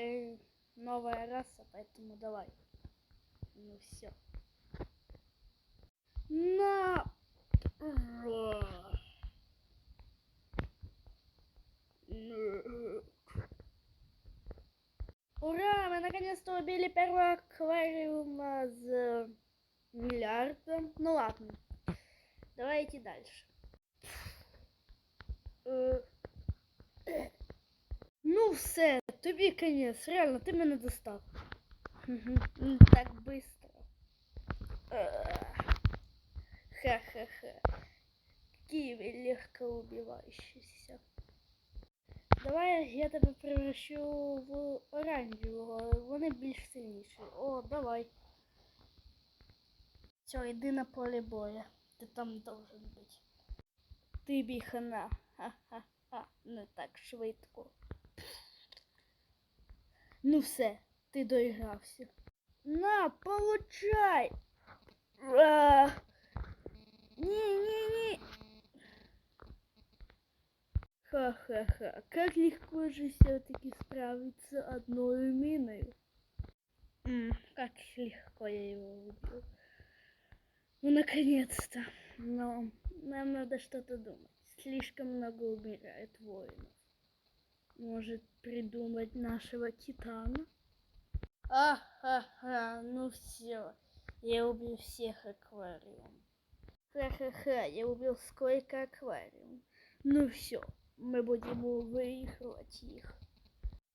Ты новая раса, поэтому давай. Ну все. На! Ура! Мы наконец-то убили первого аквариума з миллиардом. Ну ладно. Давайте дальше. Ну все, тобі конець, реально, ти мене достав. Мгм, Так быстро. Ха-ха-ха. Вы легко убивающиеся. Давай я тебе превращу в оранжевого. Вони більш сильніші. О, давай. Все, йди на поле боя. Ти там должен бути. Ти біхана. Ха-ха-ха. Не так швидко. Ну все, ти доігрався. На, получай! А! Ні, ні, ні. Ха-ха-ха, как легко же все-таки справиться одной миной. М, как легко я его убил. Ну, наконец-то. Но нам надо что-то думать. Слишком много убирает воинов. Может придумать нашего титана? А-ха-ха, ну все. Я убил всех аквариум. Ха-ха-ха, я убил сколько аквариум. Ну все, ми будемо виігрувати їх.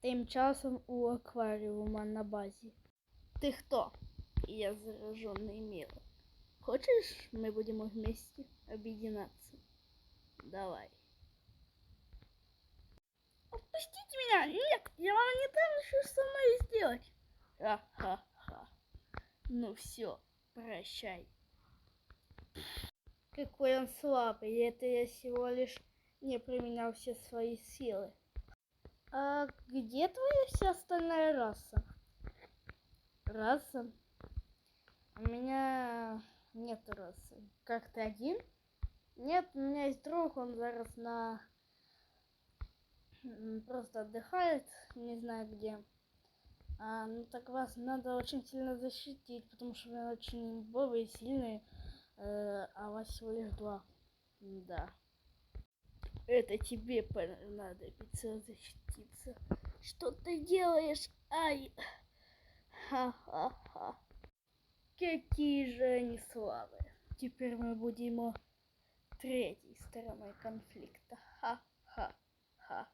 Тим часом у акваріума на базі. Ти хто? Я зараженный мир. Хочешь, мы будем вместе объединяться? Давай. Отпустите меня! Нет, я вам не дам что со мной сделать. Ха-ха-ха. Ну все, прощай. Какой он слабый, это я всего лишь не применял все свои силы. А где твоя вся остальная раса? Раса? У меня нет расы. Как ты один? Нет, у меня есть друг, он зараз на... Просто отдыхает, не знаю где. А, ну так вас надо очень сильно защитить, потому что вы очень бобы и сильные, э, а вас всего лишь два. Да. Это тебе понадобится защититься. Что ты делаешь? Ай! Ха-ха-ха. Какие же они слабые. Теперь мы будем третьей стороной конфликта. Ха-ха-ха.